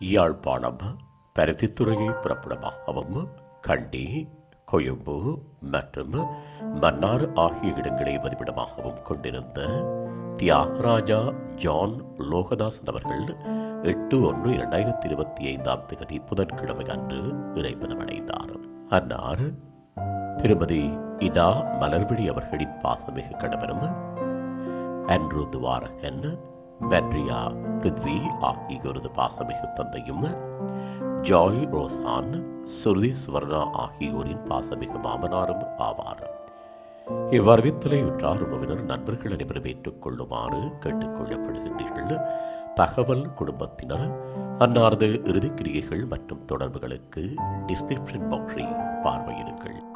யாழ்ப்பாணம் பருத்தித்துறையை புறப்படமாகவும் கண்டி கொழும்பு மற்றும் மன்னார் ஆகிய இடங்களை வதிவிடமாகவும் கொண்டிருந்த தியாகராஜா ஜான் லோகதாசன் அவர்கள் எட்டு ஒன்று இரண்டாயிரத்தி இருபத்தி ஐந்தாம் தேதி புதன்கிழமை அன்று இறைப்பதமடைந்தார் அன்னார் திருமதி இடா மலர்விழி அவர்களின் பாசமிகு கணவரும் அன்று துவாரகன் மெட்ரியா பிருத்வி ஆகியோரது பாசமிகு தந்தையும் ஜாய் ரோசான் சுருதி சுவர்ணா ஆகியோரின் பாசமிகு மாமனாரும் ஆவார். இவ்வறிவித்தலை உற்றார் உறவினர் நண்பர்கள் அனைவரும் ஏற்றுக்கொள்ளுமாறு கேட்டுக்கொள்ளப்படுகின்றீர்கள். தகவல் குடும்பத்தினர் அன்னாரது இறுதிக்கிரியைகள் மற்றும் தொடர்புகளுக்கு டிஸ்கிரிப்ஷன் பாக்ஸை பார்வையிடுங்கள்.